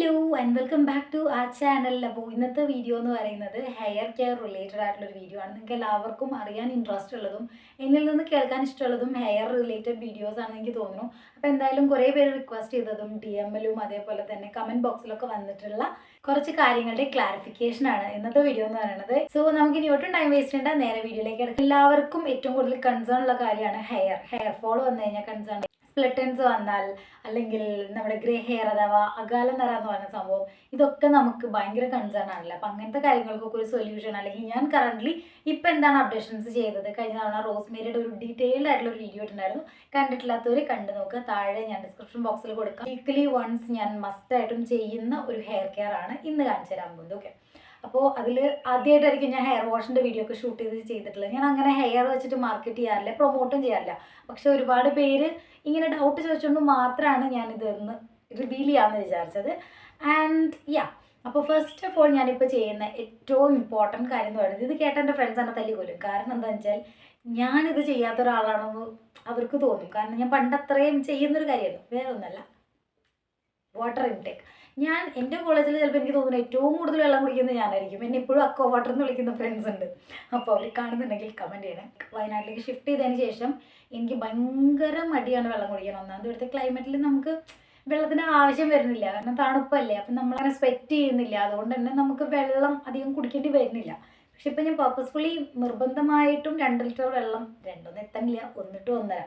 Hello and welcome back to ആ channel അപ്പോൾ ഇന്നത്തെ വീഡിയോ എന്ന് പറയുന്നത് ഹെയർ കെയർ റിലേറ്റഡ് ആയിട്ടുള്ള ഒരു വീഡിയോ ആണ്. നിങ്ങൾക്ക് എല്ലാവർക്കും അറിയാൻ ഇൻട്രസ്റ്റ് ഉള്ളതും എന്നിൽ നിന്ന് കേൾക്കാൻ ഇഷ്ടമുള്ളതും ഹെയർ റിലേറ്റഡ് വീഡിയോസ് ആണെന്ന് എനിക്ക് തോന്നുന്നു. അപ്പോൾ എന്തായാലും കുറേ പേര് റിക്വസ്റ്റ് ചെയ്തതും ഡി എമ്മിലും അതേപോലെ തന്നെ കമന്റ് ബോക്സിലൊക്കെ വന്നിട്ടുള്ള കുറച്ച് കാര്യങ്ങളുടെ ക്ലാരിഫിക്കേഷൻ ആണ് ഇന്നത്തെ വീഡിയോ എന്ന് പറയുന്നത്. സോ നമുക്ക് ഇനി ഒട്ടും ടൈം വേസ്റ്റ് ചെയ്യേണ്ട നേരെ വീഡിയോയിലേക്ക് എടുക്കാം എല്ലാവർക്കും ഏറ്റവും കൂടുതൽ കൺസേൺ ഉള്ള കാര്യമാണ് ഹെയർ ഹെയർ ഫോൾ വന്നു കഴിഞ്ഞാൽ കൺസേൺ സ്പ്ലിറ്റൻസ് വന്നാൽ അല്ലെങ്കിൽ നമ്മുടെ ഗ്രേ ഹെയർ അഥവാ അകാല നിറ എന്ന് പറയുന്ന സംഭവം ഇതൊക്കെ നമുക്ക് ഭയങ്കര കൺസേൺ ആണല്ലോ. അപ്പം അങ്ങനത്തെ കാര്യങ്ങൾക്കൊക്കെ ഒരു സൊല്യൂഷൻ അല്ലെങ്കിൽ ഞാൻ കറന്റ്ലി ഇപ്പം എന്താണ് അപ്ഡേഷൻസ് ചെയ്തത്? കഴിഞ്ഞ തവണ റോസ്മേരിയുടെ ഒരു ഡീറ്റെയിൽഡ് ആയിട്ടുള്ള ഒരു വീഡിയോ ഇട്ടുണ്ടായിരുന്നു കണ്ടിട്ടില്ലാത്തവർ കണ്ടു നോക്കുക. താഴെ ഞാൻ ഡിസ്ക്രിപ്ഷൻ ബോക്സിൽ കൊടുക്കാം. വീക്ക്ലി വൺസ് ഞാൻ മസ്റ്റായിട്ടും ചെയ്യുന്ന ഒരു ഹെയർ കെയർ ആണ് ഇന്ന് കാണിച്ചു തരാൻ പോകുന്നത്. ഓക്കെ അപ്പോൾ അതിൽ ആദ്യമായിട്ടായിരിക്കും ഞാൻ ഹെയർ വാഷിന്റെ വീഡിയോ ഒക്കെ ഷൂട്ട് ചെയ്ത് ചെയ്തിട്ടുള്ളത്. ഞാൻ അങ്ങനെ ഹെയർ വെച്ചിട്ട് മാർക്കറ്റ് ചെയ്യാറില്ല പ്രൊമോട്ടും ചെയ്യാറില്ല. പക്ഷേ ഒരുപാട് പേര് ഇങ്ങനെ ഡൗട്ട് ചോദിച്ചുകൊണ്ട് മാത്രമാണ് ഞാനിത് ഒന്ന് റിവീൽ ചെയ്യാമെന്ന് വിചാരിച്ചത്. ആൻഡ് യാ അപ്പോൾ ഫസ്റ്റ് ഓഫ് ഓൾ ഞാനിപ്പോൾ ചെയ്യുന്ന ഏറ്റവും ഇമ്പോർട്ടന്റ് കാര്യം എന്ന് പറയുന്നത് ഇത് കേട്ട എന്റെ ഫ്രണ്ട്സ് എന്നെ തല്ലിക്കൊല്ലും കാരണം എന്താണെന്ന് വെച്ചാൽ ഞാനിത് ചെയ്യാത്ത ഒരാളാണെന്ന് അവർക്ക് തോന്നും. കാരണം ഞാൻ പണ്ടത്രയും ചെയ്യുന്നൊരു കാര്യമായിരുന്നു. വേറെ ഒന്നല്ല വാട്ടർ ഇൻടേക്ക് ഞാൻ എന്റെ കോളേജിൽ ചിലപ്പോൾ എനിക്ക് തോന്നുന്നു ഏറ്റവും കൂടുതൽ വെള്ളം കുടിക്കുന്നത് ഞാനായിരിക്കും. എന്നെ ഇപ്പോഴും അക്കോ വാട്ടർ എന്ന് വിളിക്കുന്ന ഫ്രണ്ട്സ് ഉണ്ട്. അപ്പോൾ അവർ കാണുന്നുണ്ടെങ്കിൽ കമന്റ് ചെയ്യണം. വയനാട്ടിലേക്ക് ഷിഫ്റ്റ് ചെയ്തതിന് ശേഷം എനിക്ക് ഭയങ്കര മടിയാണ് വെള്ളം കുടിക്കാൻ. ഒന്നാമത് ഇവിടുത്തെ ക്ലൈമറ്റിൽ നമുക്ക് വെള്ളത്തിന് ആവശ്യം വരുന്നില്ല. കാരണം തണുപ്പല്ലേ. അപ്പം നമ്മളങ്ങനെ സ്വെറ്റ് ചെയ്യുന്നില്ല. അതുകൊണ്ട് തന്നെ നമുക്ക് വെള്ളം അധികം കുടിക്കേണ്ടി വരുന്നില്ല. പക്ഷെ ഇപ്പം ഞാൻ പർപ്പസ്ഫുള്ളി നിർബന്ധമായിട്ടും രണ്ട് ലിറ്റർ വെള്ളം രണ്ടൊന്നും എത്തണില്ല. ഒന്നിട്ട് ഒന്നര.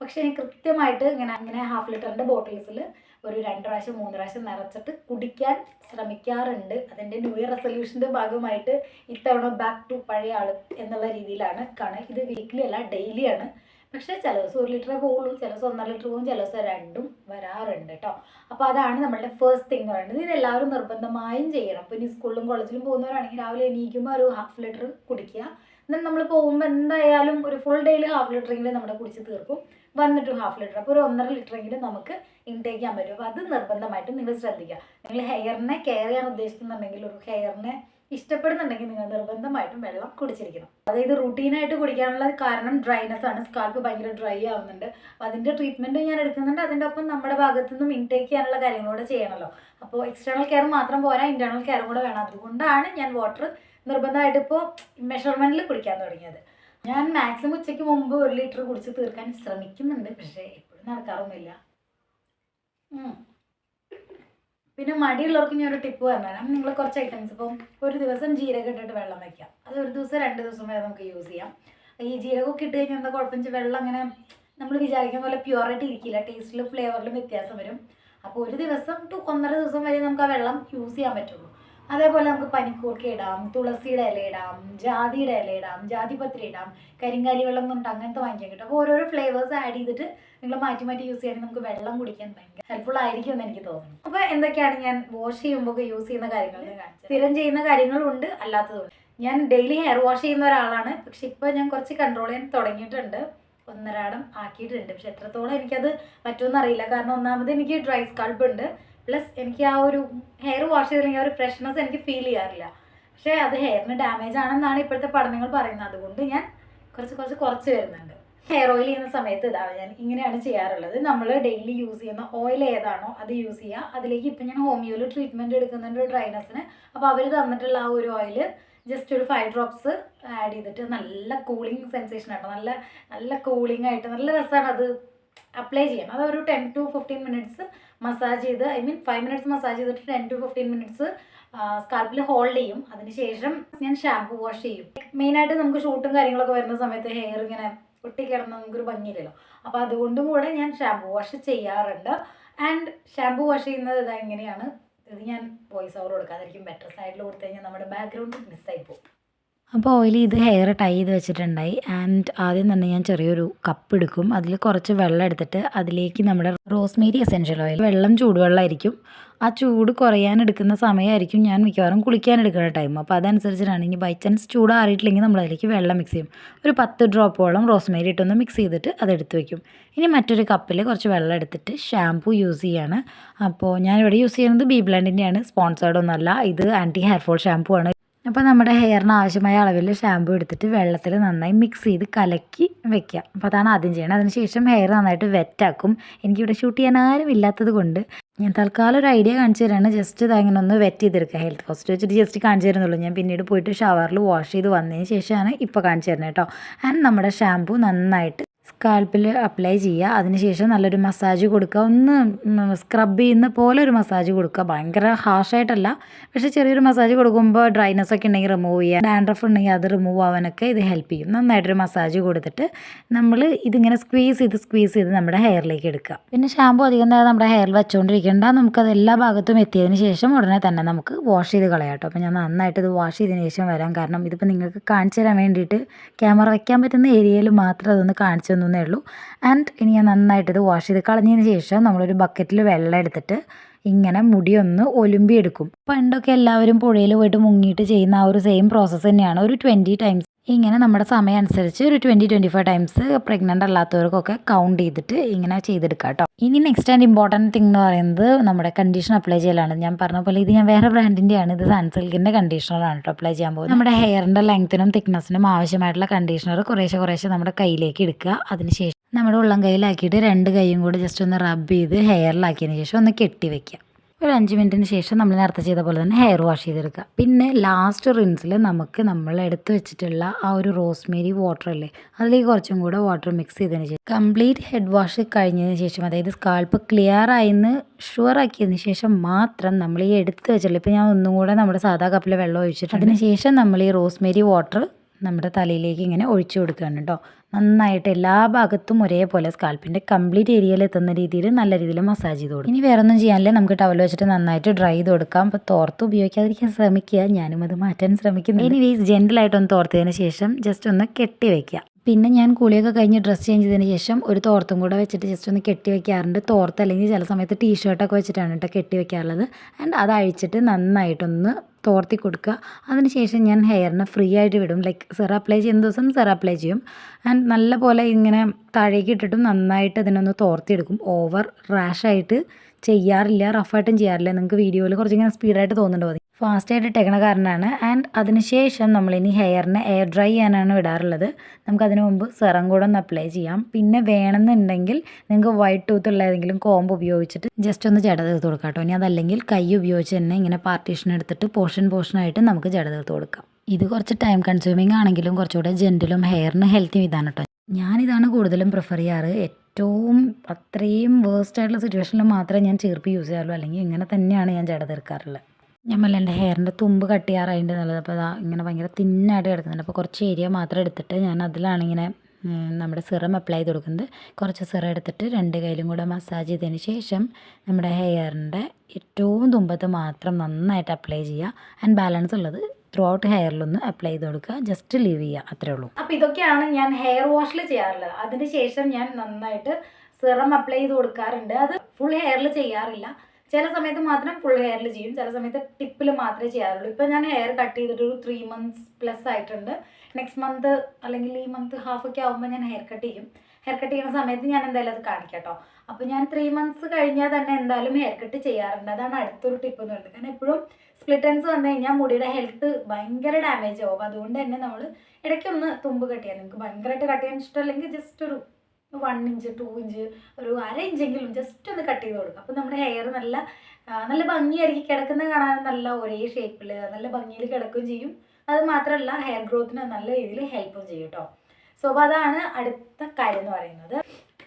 പക്ഷെ ഞാൻ കൃത്യമായിട്ട് ഇങ്ങനെ അങ്ങനെ ഹാഫ് ലിറ്ററിന്റെ ബോട്ടിൽസിൽ ഒരു രണ്ട് പ്രാവശ്യം മൂന്ന് പ്രാവശ്യം നിറച്ചിട്ട് കുടിക്കാൻ ശ്രമിക്കാറുണ്ട്. അതിന്റെ ന്യൂ ഇയർ റെസൊല്യൂഷന്റെ ഭാഗമായിട്ട് ഇത്തവണ ബാക്ക് ടു പഴയ ആൾ എന്നുള്ള രീതിയിലാണ് കാണുക. ഇത് വീക്ക്ലി അല്ല ഡെയിലി ആണ്. പക്ഷേ ചില ദിവസം ഒരു ലിറ്ററേ പോകുള്ളൂ ചില ദിവസം ഒന്നര ലിറ്റർ പോകും ചില ദിവസം രണ്ടും വരാറുണ്ട് കേട്ടോ അപ്പോൾ അതാണ് നമ്മളുടെ ഫസ്റ്റ് തിങ് പറയുന്നത്. ഇത് എല്ലാവരും നിർബന്ധമായും ചെയ്യണം. അപ്പോൾ ഇനി സ്കൂളിലും കോളേജിലും പോകുന്നവരാണെങ്കിൽ രാവിലെ എണീക്കുമ്പോൾ ഒരു ഹാഫ് ലിറ്റർ കുടിക്കുക. എന്നാൽ നമ്മൾ പോകുമ്പോൾ എന്തായാലും ഒരു ഫുൾ ഡേയിൽ ഹാഫ് ലിറ്ററെങ്കിലും നമ്മുടെ കുടിച്ച് തീർക്കും. വന്നിട്ട് ഹാഫ് ലിറ്റർ അപ്പോൾ ഒരു ഒന്നര ലിറ്ററെങ്കിലും നമുക്ക് ഇൻടേക്ക് ചെയ്യാൻ പറ്റും. അപ്പോൾ അത് നിർബന്ധമായിട്ടും നിങ്ങൾ ശ്രദ്ധിക്കുക. നിങ്ങൾ ഹെയറിനെ കെയർ ചെയ്യാൻ ഉദ്ദേശിക്കുന്നുണ്ടെങ്കിൽ ഒരു ഹെയറിനെ ഇഷ്ടപ്പെടുന്നുണ്ടെങ്കിൽ നിങ്ങൾ നിർബന്ധമായിട്ടും വെള്ളം കുടിച്ചിരിക്കണം. അതായത് റൂട്ടീനായിട്ട് കുടിക്കാനുള്ള കാരണം ഡ്രൈനെസ് ആണ്. സ്കാൽപ്പ് ഭയങ്കര ഡ്രൈ ആവുന്നുണ്ട്. അതിന്റെ ട്രീറ്റ്മെന്റ് ഞാൻ എടുക്കുന്നുണ്ട്. അതിന്റെ ഒപ്പം നമ്മുടെ ഭാഗത്തു നിന്നും ഇൻടേക്ക് ചെയ്യാനുള്ള കാര്യങ്ങളൂടെ ചെയ്യണമല്ലോ അപ്പോൾ എക്സ്റ്റേണൽ കെയർ മാത്രം പോരാ ഇന്റേർണൽ കെയർ കൂടെ വേണം. അതുകൊണ്ടാണ് ഞാൻ വാട്ടർ നിർബന്ധമായിട്ട് ഇപ്പോൾ മെഷർമെന്റിൽ കുടിക്കാൻ തുടങ്ങിയത്. ഞാൻ മാക്സിമം ഉച്ചയ്ക്ക് മുമ്പ് ഒരു ലിറ്റർ കുടിച്ച് തീർക്കാൻ ശ്രമിക്കുന്നുണ്ട്. പക്ഷേ എപ്പോഴും നടക്കാറൊന്നുമില്ല. പിന്നെ മടിയുള്ളവർക്ക് ഞാൻ ഒരു ടിപ്പ് പറഞ്ഞുതരാം. നിങ്ങൾ കുറച്ച് ഐറ്റംസ് ഇപ്പം ഒരു ദിവസം ജീരകം ഇട്ടിട്ട് വെള്ളം വയ്ക്കാം അത് ഒരു ദിവസം രണ്ട് ദിവസം വരെ നമുക്ക് യൂസ് ചെയ്യാം. ഈ ജീരകമൊക്കെ ഇട്ട് കഴിഞ്ഞാൽ എന്താ കുഴപ്പം വെച്ചാൽ വെള്ളം അങ്ങനെ നമ്മൾ വിചാരിക്കുന്ന പോലെ പ്യുവറായിട്ട് ഇരിക്കില്ല. ടേസ്റ്റിലും ഫ്ലേവറിലും വ്യത്യാസം വരും. അപ്പോൾ ഒരു ദിവസം ടു ഒന്നര ദിവസം വരെ നമുക്ക് ആ വെള്ളം യൂസ് ചെയ്യാൻ പറ്റുള്ളൂ. അതേപോലെ നമുക്ക് പനിക്കൂർക്ക ഇടാം തുളസിയുടെ ഇല ഇടാം ജാതിയുടെ ഇല ഇടാം ജാതിപത്രി ഇടാം കരിങ്കാലി വെള്ളം എന്നുണ്ട് അങ്ങനത്തെ വാങ്ങിക്കാൻ കിട്ടും. അപ്പോൾ ഓരോരോ ഫ്ലേവേഴ്സ് ആഡ് ചെയ്തിട്ട് നിങ്ങൾ മാറ്റി മാറ്റി യൂസ് ചെയ്യണമെങ്കിൽ നമുക്ക് വെള്ളം കുടിക്കാൻ ഭയങ്കര ഹെൽപ്ഫുൾ ആയിരിക്കും എന്ന് എനിക്ക് തോന്നുന്നു. അപ്പോൾ എന്തൊക്കെയാണ് ഞാൻ വാഷ് ചെയ്യുമ്പോൾ യൂസ് ചെയ്യുന്ന കാര്യങ്ങൾ? സ്ഥിരം ചെയ്യുന്ന കാര്യങ്ങളുണ്ട് അല്ലാത്തതുണ്ട് ഞാൻ ഡെയിലി ഹെയർ വാഷ് ചെയ്യുന്ന ഒരാളാണ് പക്ഷെ ഇപ്പോൾ ഞാൻ കുറച്ച് കൺട്രോൾ ചെയ്യാൻ തുടങ്ങിയിട്ടുണ്ട്. ഒന്നരാടം ആക്കിയിട്ടുണ്ട്. പക്ഷെ എത്രത്തോളം എനിക്കത് പറ്റുമെന്ന് അറിയില്ല. കാരണം ഒന്നാമത് എനിക്ക് ഡ്രൈ സ്കാൾപ്പ് ഉണ്ട്. പ്ലസ് എനിക്ക് ആ ഒരു ഹെയർ വാഷ് ചെയ്തില്ലെങ്കിൽ ആ ഒരു ഫ്രഷ്നെസ് എനിക്ക് ഫീൽ ചെയ്യാറില്ല. പക്ഷേ അത് ഹെയറിന് ഡാമേജ് ആണെന്നാണ് ഇപ്പോഴത്തെ പഠനങ്ങൾ പറയുന്നത്. അതുകൊണ്ട് ഞാൻ കുറച്ച് കുറച്ച് കുറച്ച് വരുന്നുണ്ട്. ഹെയർ ഓയിൽ ചെയ്യുന്ന സമയത്ത് ഇതാ ഞാൻ ഇങ്ങനെയാണ് ചെയ്യാറുള്ളത്. നമ്മൾ ഡെയിലി യൂസ് ചെയ്യുന്ന ഓയിൽ ഏതാണോ അത് യൂസ് ചെയ്യുക. അതിലേക്ക് ഇപ്പം ഞാൻ ഹോമിയോയിൽ ട്രീറ്റ്മെന്റ് എടുക്കുന്നുണ്ട് ഡ്രൈനസിന് അപ്പോൾ അവർ തന്നിട്ടുള്ള ആ ഒരു ഓയിൽ ജസ്റ്റ് ഒരു ഫൈവ് ഡ്രോപ്സ് ആഡ് ചെയ്തിട്ട് നല്ല കൂളിംഗ് സെൻസേഷൻ ആട്ടോ. നല്ല നല്ല കൂളിംഗ് ആയിട്ട് നല്ല രസമാണ് അത്. അപ്ലൈ ചെയ്യണം. ഒരു ten to fifteen minutes massage ചെയ്ത് I mean five minutes massage ചെയ്തിട്ട് ടെൻ ടു ഫിഫ്റ്റീൻ മിനിറ്റ്സ് സ്കാൽപ്പിൽ ഹോൾഡ് ചെയ്യും. അതിനുശേഷം ഞാൻ ഷാംപൂ വാഷ് ചെയ്യും. മെയിനായിട്ട് നമുക്ക് ഷൂട്ടും കാര്യങ്ങളൊക്കെ വരുന്ന സമയത്ത് ഹെയർ ഇങ്ങനെ ഒട്ടിക്കിടന്ന് നമുക്കൊരു ഭംഗിയില്ലല്ലോ. അപ്പോൾ അതുകൊണ്ടും കൂടെ ഞാൻ ഷാംപൂ വാഷ് ചെയ്യാറുണ്ട്. ആൻഡ് ഷാംപൂ വാഷ് ചെയ്യുന്നത് ഇതാ എങ്ങനെയാണ് ഇത് ഞാൻ വോയിസ് ഓവർ കൊടുക്കാതായിരിക്കും ബെറ്റർ സൈഡിൽ കൊടുത്തു കഴിഞ്ഞാൽ നമ്മുടെ ബാക്ക്ഗ്രൗണ്ട് മിസ്സായി പോകും. അപ്പോൾ ഓയിൽ ഇത് ഹെയർ ടൈ ചെയ്ത് വെച്ചിട്ടുണ്ടായി. ആൻഡ് ആദ്യം തന്നെ ഞാൻ ചെറിയൊരു കപ്പ് എടുക്കും. അതിൽ കുറച്ച് വെള്ളം എടുത്തിട്ട് അതിലേക്ക് നമ്മുടെ റോസ്മേരി എസെൻഷ്യൽ ഓയിൽ വെള്ളം ചൂടുവെള്ളമായിരിക്കും. ആ ചൂട് കുറയാൻ എടുക്കുന്ന സമയമായിരിക്കും ഞാൻ മിക്കവാറും കുളിക്കാൻ എടുക്കുന്ന ടൈം അപ്പോൾ അതനുസരിച്ചിട്ടാണ് ഇനി ബൈ ചാൻസ് ചൂട് ആറിയിട്ടില്ലെങ്കിൽ നമ്മൾ അതിലേക്ക് വെള്ളം മിക്സ് ചെയ്യും. ഒരു പത്ത് ഡ്രോപ്പോളം റോസ്മേരി ഇട്ടൊന്ന് മിക്സ് ചെയ്തിട്ട് അതെടുത്ത് വെക്കും. ഇനി മറ്റൊരു കപ്പിൽ കുറച്ച് വെള്ളം എടുത്തിട്ട് ഷാംപൂ യൂസ് ചെയ്യാണ്. അപ്പോൾ ഞാനിവിടെ യൂസ് ചെയ്യുന്നത് ബി ബ്ലാൻഡിന്റെയാണ് ഒന്നല്ല. ഇത് ആന്റി ഹെയർഫോൾ ഷാംപൂ ആണ്. അപ്പോൾ നമ്മുടെ ഹെയറിന് ആവശ്യമായ അളവിൽ ഷാമ്പു എടുത്തിട്ട് വെള്ളത്തിൽ നന്നായി മിക്സ് ചെയ്ത് കലക്കി വെക്കുക. അപ്പോൾ അതാണ് ആദ്യം ചെയ്യണത് അതിനുശേഷം ഹെയർ നന്നായിട്ട് വെറ്റാക്കും എനിക്കിവിടെ ഷൂട്ട് ചെയ്യാൻ ആരും ഇല്ലാത്തത് കൊണ്ട് ഞാൻ തൽക്കാലം ഒരു ഐഡിയ കാണിച്ചു തരാണ്. ജസ്റ്റ് ഇത് അങ്ങനെ ഒന്ന് വെറ്റ് ചെയ്തെടുക്കുക. ഹെൽത്ത് ഫസ്റ്റ് വെച്ചിട്ട് ജസ്റ്റ് കാണിച്ചു തരുന്നുള്ളൂ. ഞാൻ പിന്നീട് പോയിട്ട് ഷവറിൽ വാഷ് ചെയ്ത് വന്നതിന് ശേഷമാണ് ഇപ്പോൾ കാണിച്ചു തരുന്നത് കേട്ടോ. ആൻഡ് നമ്മുടെ ഷാമ്പു നന്നായിട്ട് സ്കാൽപ്പിൽ അപ്ലൈ ചെയ്യുക. അതിനുശേഷം നല്ലൊരു മസാജ് കൊടുക്കുക. ഒന്ന് സ്ക്രബ് ചെയ്യുന്ന പോലെ ഒരു മസാജ് കൊടുക്കുക. ഭയങ്കര ഹാർഷായിട്ടല്ല. പക്ഷേ ചെറിയൊരു മസാജ് കൊടുക്കുമ്പോൾ ഡ്രൈനസ് ഒക്കെ ഉണ്ടെങ്കിൽ റിമൂവ് ചെയ്യുക. ഡാൻഡ്രഫ് ഉണ്ടെങ്കിൽ അത് റിമൂവ് ആവാനൊക്കെ ഇത് ഹെൽപ്പ് ചെയ്യും. നന്നായിട്ടൊരു മസാജ് കൊടുത്തിട്ട് നമ്മൾ ഇതിങ്ങനെ സ്ക്വീസ് ചെയ്ത് സ്ക്വീസ് ചെയ്ത് നമ്മുടെ ഹെയറിലേക്ക് എടുക്കുക. പിന്നെ ഷാമ്പു അധികം നേരം നമ്മുടെ ഹെയറിൽ വെച്ചുകൊണ്ടിരിക്കേണ്ട നമുക്കത് എല്ലാ ഭാഗത്തും എത്തിയതിന് ശേഷം ഉടനെ തന്നെ നമുക്ക് വാഷ് ചെയ്ത് കളയാം കേട്ടോ. അപ്പോൾ ഞാൻ നന്നായിട്ട് ഇത് വാഷ് ചെയ്തതിന് ശേഷം വരാം. കാരണം ഇതിപ്പോൾ നിങ്ങൾക്ക് കാണിച്ചു തരാൻ വേണ്ടിയിട്ട് ക്യാമറ വയ്ക്കാൻ പറ്റുന്ന ഏരിയയിൽ മാത്രം അതൊന്ന് കാണിച്ചു തന്നേ ഉള്ളൂ. ആൻഡ് ഇനി ഞാൻ നന്നായിട്ട് ഇത് വാഷ് ചെയ്ത് കളഞ്ഞതിന് ശേഷം നമ്മളൊരു ബക്കറ്റിൽ വെള്ളം എടുത്തിട്ട് ഇങ്ങനെ മുടിയൊന്ന് ഒലുമ്പിയെടുക്കും. പണ്ടൊക്കെ എല്ലാവരും പുഴയിൽ പോയിട്ട് മുങ്ങിയിട്ട് ചെയ്യുന്ന ആ ഒരു സെയിം പ്രോസസ്സ് തന്നെയാണ്. ഒരു ട്വന്റി ടൈംസ് ഇങ്ങനെ നമ്മുടെ സമയം അനുസരിച്ച് ഒരു twenty twenty five times pregnant അല്ലാത്തവർക്കൊക്കെ count ചെയ്തിട്ട് ഇങ്ങനെ ചെയ്തെടുക്കുക കേട്ടോ ഇനി നെക്സ്റ്റ് ആൻഡ് ഇമ്പോർട്ടന്റ് തിങ് എന്ന് പറയുന്നത് നമ്മുടെ കണ്ടീഷൻ അപ്ലൈ ചെയ്യലാണ്. ഞാൻ പറഞ്ഞ പോലെ ഇത് ഞാൻ വേറെ ബ്രാൻഡിന്റെയാണ് ഇത് സൺസിൽക്കിന്റെ കണ്ടീഷണറാണ് കേട്ടോ അപ്ലൈ ചെയ്യാൻ പോകുന്നത്. നമ്മുടെ ഹെയറിന്റെ ലെങ്ത്തിനും തിക്നെസ്സിനും ആവശ്യമായിട്ടുള്ള കണ്ടീഷണർ കുറേശ്ശെ കുറേശ്ശെ നമ്മുടെ കയ്യിലേക്ക് എടുക്കുക. അതിനുശേഷം നമ്മുടെ ഉള്ളം കയ്യിലാക്കിയിട്ട് രണ്ട് കൈയും കൂടി ജസ്റ്റ് ഒന്ന് റബ്ബ് ചെയ്ത് ഹെയറിലാക്കിയതിന് ശേഷം ഒന്ന് കെട്ടി വെക്കുക. ഒരു അഞ്ച് മിനിറ്റിന് ശേഷം നമ്മൾ നേരത്തെ ചെയ്ത പോലെ തന്നെ ഹെയർ വാഷ് ചെയ്തെടുക്കുക. പിന്നെ ലാസ്റ്റ് റിൻസിൽ നമുക്ക് നമ്മൾ എടുത്തു വെച്ചിട്ടുള്ള ആ ഒരു റോസ്മേരി വാട്ടർ അല്ലേ അതിലേക്ക് കുറച്ചും കൂടെ വാട്ടർ മിക്സ് ചെയ്തതിന് ശേഷം കംപ്ലീറ്റ് ഹെഡ് വാഷ് കഴിഞ്ഞതിന് ശേഷം അതായത് സ്കാൾപ്പ് ക്ലിയർ ആയിന്ന് ഷുവർ ആക്കിയതിന് ശേഷം മാത്രം നമ്മൾ ഈ എടുത്ത് വെച്ചിട്ടുള്ള ഇപ്പോൾ ഞാൻ ഒന്നും കൂടെ നമ്മുടെ സാധാ കപ്പിൽ വെള്ളം ഒഴിച്ചിട്ട് അതിന് ശേഷം നമ്മൾ ഈ റോസ്മേരി വാട്ടർ നമ്മുടെ തലയിലേക്ക് ഇങ്ങനെ ഒഴിച്ചു കൊടുക്കുകയാണ് കേട്ടോ നന്നായിട്ട് എല്ലാ ഭാഗത്തും ഒരേപോലെ സ്കാൽപ്പിന്റെ കംപ്ലീറ്റ് ഏരിയയിൽ എത്തുന്ന രീതിയിൽ നല്ല രീതിയിൽ മസാജ് ചെയ്ത് കൊടുക്കും. ഇനി വേറെ ഒന്നും ചെയ്യാനില്ല. നമുക്ക് ടവൽ വെച്ചിട്ട് നന്നായിട്ട് ഡ്രൈ ചെയ്ത് കൊടുക്കാം. അപ്പോൾ തോർത്ത് ഉപയോഗിക്കാതിരിക്കാൻ ശ്രമിക്കുക. ഞാനും അത് മാറ്റാൻ ശ്രമിക്കുന്നു എനിവേസ് ജെന്റലായിട്ടൊന്ന് തോർത്തതിന് ശേഷം ജസ്റ്റ് ഒന്ന് കെട്ടി വയ്ക്കുക പിന്നെ ഞാൻ കുളിയൊക്കെ കഴിഞ്ഞ് ഡ്രസ്സ് ചേഞ്ച് ചെയ്തതിന് ശേഷം ഒരു തോർത്തും കൂടെ വെച്ചിട്ട് ജസ്റ്റ് ഒന്ന് കെട്ടി വെക്കാറുണ്ട്. തോർത്ത് അല്ലെങ്കിൽ ചില സമയത്ത് ടീഷർട്ടൊക്കെ വെച്ചിട്ടാണ് കേട്ടോ കെട്ടി വെക്കാറുള്ളത്. ആൻഡ് അത് അഴിച്ചിട്ട് നന്നായിട്ടൊന്ന് തോർത്തി കൊടുക്കുക. അതിനുശേഷം ഞാൻ ഹെയറിന് ഫ്രീ ആയിട്ട് വിടും. ലൈക്ക് സെറ അപ്ലൈ ചെയ്യുന്ന ദിവസം സെറ അപ്ലൈ ചെയ്യും. ആൻഡ് നല്ല പോലെ ഇങ്ങനെ താഴേക്ക് ഇട്ടിട്ടും നന്നായിട്ട് അതിനൊന്ന് തോർത്തിയെടുക്കും. ഓവർ റാഷായിട്ട് ചെയ്യാറില്ല റഫായിട്ടും ചെയ്യാറില്ല. നിങ്ങൾക്ക് വീഡിയോയിൽ കുറച്ചിങ്ങനെ സ്പീഡായിട്ട് തോന്നുന്നുണ്ടോ മതി ഫാസ്റ്റായിട്ട് ഇട്ടേക്കണ കാരണമാണ് ആൻഡ് അതിനുശേഷം നമ്മളിനി ഹെയറിനെ എയർ ഡ്രൈ ചെയ്യാനാണ് വിടാറുള്ളത്. നമുക്കതിന് മുമ്പ് സെറം കൂടെ ഒന്ന് അപ്ലൈ ചെയ്യാം. പിന്നെ വേണമെന്നുണ്ടെങ്കിൽ നിങ്ങൾക്ക് വൈറ്റ് ടൂത്ത് ഉള്ള ഏതെങ്കിലും കോമ്പ് ഉപയോഗിച്ചിട്ട് ജസ്റ്റ് ഒന്ന് ജട തീർത്ത് കൊടുക്കാം കേട്ടോ. ഇനി അതല്ലെങ്കിൽ കൈ ഉപയോഗിച്ച് തന്നെ ഇങ്ങനെ പാർട്ടീഷൻ എടുത്തിട്ട് പോർഷൻ പോർഷനായിട്ട് നമുക്ക് ജട തീർത്ത് കൊടുക്കാം. ഇത് കുറച്ച് ടൈം കൺസ്യൂമിങ് ആണെങ്കിലും കുറച്ചുകൂടെ ജെന്റിലും ഹെയറിന് ഹെൽത്തി ഇതാണ് കേട്ടോ. ഞാനിതാണ് കൂടുതലും പ്രിഫർ ചെയ്യാറ്. ഏറ്റവും അത്രയും വേസ്റ്റ് ആയിട്ടുള്ള സിറ്റുവേഷനിൽ മാത്രമേ ഞാൻ ചീർപ്പ് യൂസ് ചെയ്യാറുള്ളൂ. അല്ലെങ്കിൽ ഇങ്ങനെ തന്നെയാണ് ഞാൻ ജട തീർക്കാറുള്ളത്. ഞാൻ വല്ല എന്റെ ഹെയറിന്റെ തുമ്പ് കട്ട് ചെയ്യാറായിട്ട് നല്ലത് അപ്പോൾ അതാ ഇങ്ങനെ ഭയങ്കര തിന്നായിട്ട് കിടക്കുന്നുണ്ട്. അപ്പോൾ കുറച്ച് ഏരിയ മാത്രം എടുത്തിട്ട് ഞാൻ അതിലാണ് ഇങ്ങനെ നമ്മുടെ സിറം അപ്ലൈ ചെയ്ത് കൊടുക്കുന്നത്. കുറച്ച് സിറം എടുത്തിട്ട് രണ്ട് കയ്യിലും കൂടെ മസാജ് ചെയ്തതിന് ശേഷം നമ്മുടെ ഹെയറിന്റെ ഏറ്റവും തുമ്പത്ത് മാത്രം നന്നായിട്ട് അപ്ലൈ ചെയ്യുക. ആൻഡ് ബാലൻസ് ഉള്ളത് ത്രൂ ഔട്ട് ഹെയറിലൊന്ന് അപ്ലൈ ചെയ്ത് കൊടുക്കുക. ജസ്റ്റ് ലീവ് ചെയ്യുക. അത്രേ ഉള്ളൂ. അപ്പൊ ഇതൊക്കെയാണ് ഞാൻ ഹെയർ വാഷിൽ ചെയ്യാറുള്ളത്. അതിന് ശേഷം ഞാൻ നന്നായിട്ട് സിറം അപ്ലൈ ചെയ്ത് കൊടുക്കാറുണ്ട്. അത് ഫുൾ ഹെയറിൽ ചെയ്യാറില്ല. ചില സമയത്ത് മാത്രം ഫുൾ ഹെയറിൽ ചെയ്യും. ചില സമയത്ത് ടിപ്പിൽ മാത്രമേ ചെയ്യാറുള്ളൂ. ഇപ്പം ഞാൻ ഹെയർ കട്ട് ചെയ്തിട്ട് ഒരു ത്രീ മന്ത്സ് പ്ലസ് ആയിട്ടുണ്ട്. നെക്സ്റ്റ് മന്ത് അല്ലെങ്കിൽ ഈ മന്ത് ഹാഫ് ഒക്കെ ആകുമ്പോൾ ഞാൻ ഹെയർ കട്ട് ചെയ്യും. ഹെയർ കട്ട് ചെയ്യുന്ന സമയത്ത് ഞാൻ എന്തായാലും അത് കാണിക്കാം കേട്ടോ അപ്പോൾ ഞാൻ ത്രീ മന്ത്സ് കഴിഞ്ഞാൽ തന്നെ എന്തായാലും ഹെയർ കട്ട് ചെയ്യാറുണ്ട്. അതാണ് അടുത്തൊരു ടിപ്പ് എന്ന് പറയുന്നത് കാരണം എപ്പോഴും സ്പ്ലിറ്റ് എൻസ് വന്നു കഴിഞ്ഞാൽ മുടിയുടെ ഹെൽത്ത് ഭയങ്കര ഡാമേജ് ആവും. അതുകൊണ്ട് തന്നെ നമ്മൾ ഇടയ്ക്കൊന്ന് തുമ്പ് കട്ട് ചെയ്യാം. നിങ്ങൾക്ക് ഭയങ്കരമായിട്ട് കട്ട് ചെയ്യാൻ ഇഷ്ടമല്ലെങ്കിൽ ജസ്റ്റ് ഒരു വൺ ഇഞ്ച് ടു ഇഞ്ച് ഒരു അര ഇഞ്ചെങ്കിലും ജസ്റ്റ് ഒന്ന് കട്ട് ചെയ്ത് കൊടുക്കും അപ്പോൾ നമ്മുടെ ഹെയർ നല്ല നല്ല ഭംഗിയായിരിക്കും. കിടക്കുന്ന കാണാൻ നല്ല ഒരേ ഷേപ്പിൽ നല്ല ഭംഗിയിൽ കിടക്കുകയും ചെയ്യും. അത് മാത്രമല്ല ഹെയർ ഗ്രോത്തിന് നല്ല രീതിയിൽ ഹെൽപ്പും ചെയ്യും കേട്ടോ സോ അപ്പോൾ അതാണ് അടുത്ത കാര്യം എന്ന് പറയുന്നത്.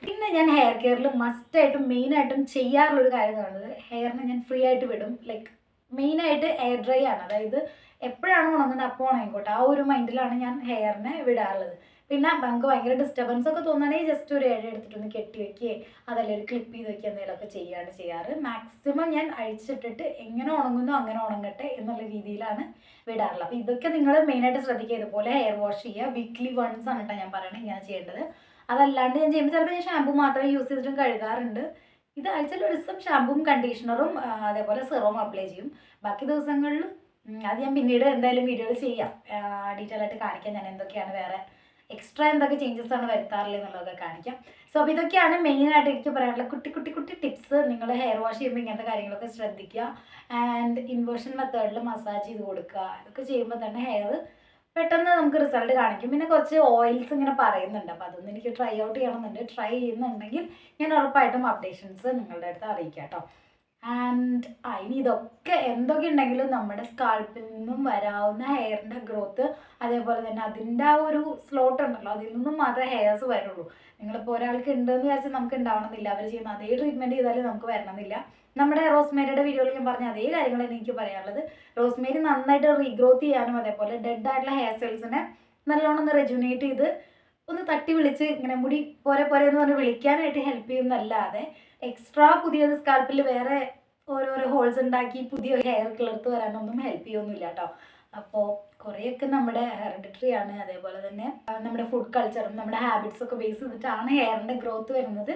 പിന്നെ ഞാൻ ഹെയർ കെയറിൽ മസ്റ്റായിട്ടും മെയിനായിട്ടും ചെയ്യാറുള്ളൊരു കാര്യം എന്ന് പറയുന്നത് ഹെയറിനെ ഞാൻ ഫ്രീ ആയിട്ട് വിടും. ലൈക്ക് മെയിനായിട്ട് എയർ ഡ്രൈ ആണ്. അതായത് എപ്പോഴാണോ ഉണങ്ങുന്നത് അപ്പോൾ ഉണങ്ങിക്കോട്ടെ. ആ ഒരു മൈൻഡിലാണ് ഞാൻ ഹെയറിനെ വിടാറുള്ളത്. പിന്നെ നമുക്ക് ഭയങ്കര ഡിസ്റ്റർബൻസ് ഒക്കെ തോന്നുകയാണെങ്കിൽ ജസ്റ്റ് ഒരു ഇഴ എടുത്തിട്ടൊന്ന് കെട്ടി വെക്കുകയെ അതല്ല ഒരു ക്ലിപ്പ് ചെയ്ത് വെക്കുക എന്തെങ്കിലുമൊക്കെ ചെയ്യാണ് ചെയ്യാറ്. മാക്സിമം ഞാൻ അഴിച്ചിട്ടിട്ട് എങ്ങനെ ഉണങ്ങുന്നോ അങ്ങനെ ഉണങ്ങട്ടെ എന്നുള്ള രീതിയിലാണ് വിടാറുള്ളത്. അപ്പോൾ ഇതൊക്കെ നിങ്ങൾ മെയിനായിട്ട് ശ്രദ്ധിക്കുക. ഇതുപോലെ ഹെയർ വാഷ് ചെയ്യുക. വീക്ക്ലി വൺസ് ആണ് കേട്ടോ ഞാൻ പറയണത് ഇങ്ങനെ ചെയ്യേണ്ടത്. അതല്ലാണ്ട് ഞാൻ ചെയ്യുമ്പോൾ ചിലപ്പോൾ ഞാൻ ഷാമ്പു മാത്രം യൂസ് ചെയ്തിട്ടും കഴുകാറുണ്ട്. ഇത് ആഴ്ചയിൽ ഒരു ദിവസം ഷാമ്പും കണ്ടീഷണറും അതേപോലെ സിറവും അപ്ലൈ ചെയ്യും. ബാക്കി ദിവസങ്ങളിൽ അത് ഞാൻ പിന്നീട് എന്തായാലും വീഡിയോയിൽ ചെയ്യാം. ഡീറ്റെയിൽ ആയിട്ട് കാണിക്കാം ഞാൻ എന്തൊക്കെയാണ് വേറെ എക്സ്ട്രാ എന്തൊക്കെ ചേഞ്ചസ് ആണ് വരുത്താറുള്ളത് എന്നുള്ളതൊക്കെ കാണിക്കാം. സോ അപ്പോൾ ഇതൊക്കെയാണ് മെയിനായിട്ട് എനിക്ക് പറയാനുള്ള കുട്ടി കുട്ടി കുട്ടി ടിപ്സ് നിങ്ങൾ ഹെയർ വാഷ് ചെയ്യുമ്പോൾ ഇങ്ങനത്തെ കാര്യങ്ങളൊക്കെ ശ്രദ്ധിക്കുക. ആൻഡ് ഇൻവേർഷൻ മെത്തേഡിൽ മസാജ് ചെയ്ത് കൊടുക്കുക. ഇതൊക്കെ ചെയ്യുമ്പോൾ തന്നെ ഹെയർ പെട്ടെന്ന് നമുക്ക് റിസൾട്ട് കാണിക്കും. പിന്നെ കുറച്ച് ഓയിൽസ് ഇങ്ങനെ പറയുന്നുണ്ട്. അപ്പോൾ അതൊന്നും എനിക്ക് ട്രൈ ഔട്ട് ചെയ്യണമെന്നുണ്ട്. ട്രൈ ചെയ്യുന്നുണ്ടെങ്കിൽ ഞാൻ ഉറപ്പായിട്ടും അപ്ഡേഷൻസ് നിങ്ങളുടെ അടുത്ത് അറിയിക്കാം കേട്ടോ ആൻഡ് അതിന് ഇതൊക്കെ എന്തൊക്കെ ഉണ്ടെങ്കിലും നമ്മുടെ സ്കാൾപ്പിൽ നിന്നും വരാവുന്ന ഹെയറിന്റെ ഗ്രോത്ത് അതേപോലെ തന്നെ അതിന്റെ ആ ഒരു സ്ലോട്ട് ഉണ്ടല്ലോ അതിൽ നിന്നും മാത്രമേ ഹെയർസ് വരുള്ളൂ. നിങ്ങളിപ്പോൾ ഒരാൾക്ക് ഉണ്ടെന്ന് വിചാരിച്ചാൽ നമുക്ക് ഉണ്ടാവണമെന്നില്ല. അവർ ചെയ്യുന്ന അതേ ട്രീറ്റ്മെന്റ് ചെയ്താലും നമുക്ക് വരണമെന്നില്ല. നമ്മുടെ റോസ്മേരിയുടെ വീഡിയോയിൽ ഞാൻ പറഞ്ഞ അതേ കാര്യങ്ങൾ തന്നെ എനിക്ക് പറയാനുള്ളത്. റോസ്മേരി നന്നായിട്ട് റീഗ്രോത്ത് ചെയ്യാനും അതേപോലെ ഡെഡ് ആയിട്ടുള്ള ഹെയർ സെൽസിനെ നല്ലോണം ഒന്ന് റെജുനേറ്റ് ചെയ്ത് ഒന്ന് തട്ടി വിളിച്ച് ഇങ്ങനെ മുടി പോരെ പോരെ എന്ന് പറഞ്ഞ് വിളിക്കാനായിട്ട് ഹെൽപ്പ് ചെയ്യുന്നല്ലാതെ എക്സ്ട്രാ പുതിയത് സ്കാൽപ്പിൽ വേറെ ഓരോരോ ഹോൾസ് ഉണ്ടാക്കി പുതിയ ഹെയർ കിളർത്ത് വരാനൊന്നും ഹെൽപ്പ് ചെയ്യൊന്നുമില്ല കേട്ടോ. അപ്പോൾ കുറേയൊക്കെ നമ്മുടെ ഹെറിഡിറ്ററി ആണ്. അതേപോലെ തന്നെ നമ്മുടെ ഫുഡ് കൾച്ചറും നമ്മുടെ ഹാബിറ്റ്സ് ഒക്കെ ബേസ് ചെയ്തിട്ടാണ് ഹെയറിന്റെ ഗ്രോത്ത് വരുന്നത്.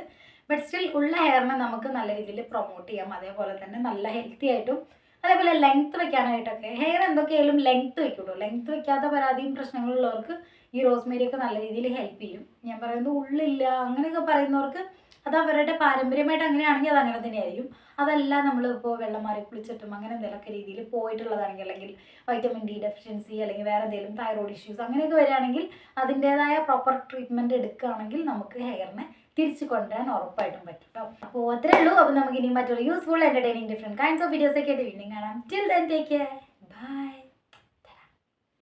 ബട്ട് സ്റ്റിൽ ഉള്ള ഹെയറിനെ നമുക്ക് നല്ല രീതിയിൽ പ്രൊമോട്ട് ചെയ്യാം. അതേപോലെ തന്നെ നല്ല ഹെൽത്തി ആയിട്ടും അതേപോലെ ലെങ്ത് വെക്കാനായിട്ടൊക്കെ. ഹെയർ എന്തൊക്കെയായാലും ലെങ്ത് വെക്കുള്ളൂ ലെങ്ത് വെക്കാത്ത പരാതിയും പ്രശ്നങ്ങളുള്ളവർക്ക് ഈ റോസ്മേരി ഒക്കെ നല്ല രീതിയിൽ ഹെൽപ്പ് ചെയ്യും. ഞാൻ പറയുന്നത് ഉള്ളില്ല അങ്ങനെയൊക്കെ പറയുന്നവർക്ക് അത് അവരുടെ പാരമ്പര്യമായിട്ട് അങ്ങനെയാണെങ്കിൽ അത് അങ്ങനെ തന്നെയായിരിക്കും. അതല്ല നമ്മളിപ്പോൾ വെള്ളം മാറി കുളിച്ചിട്ടും അങ്ങനെ എന്തെങ്കിലുമൊക്കെ രീതിയിൽ പോയിട്ടുള്ളതാണെങ്കിൽ അല്ലെങ്കിൽ വൈറ്റമിൻ ഡി ഡെഫിഷ്യൻസി അല്ലെങ്കിൽ വേറെ എന്തെങ്കിലും തൈറോയ്ഡ് ഇഷ്യൂസ് അങ്ങനെയൊക്കെ വരികയാണെങ്കിൽ അതിന്റേതായ പ്രോപ്പർ ട്രീറ്റ്മെന്റ് എടുക്കുകയാണെങ്കിൽ നമുക്ക് ഹെയറിനെ തിരിച്ചു കൊണ്ടുവരാൻ ഉറപ്പായിട്ടും പറ്റും കേട്ടോ അപ്പോൾ അത്രേ ഉള്ളൂ. അപ്പോൾ നമുക്ക് ഇനി മറ്റുള്ള useful entertaining different kinds of വീഡിയോസൊക്കെ ആയിട്ട് വീണ്ടും കാണാം. Till then take care bye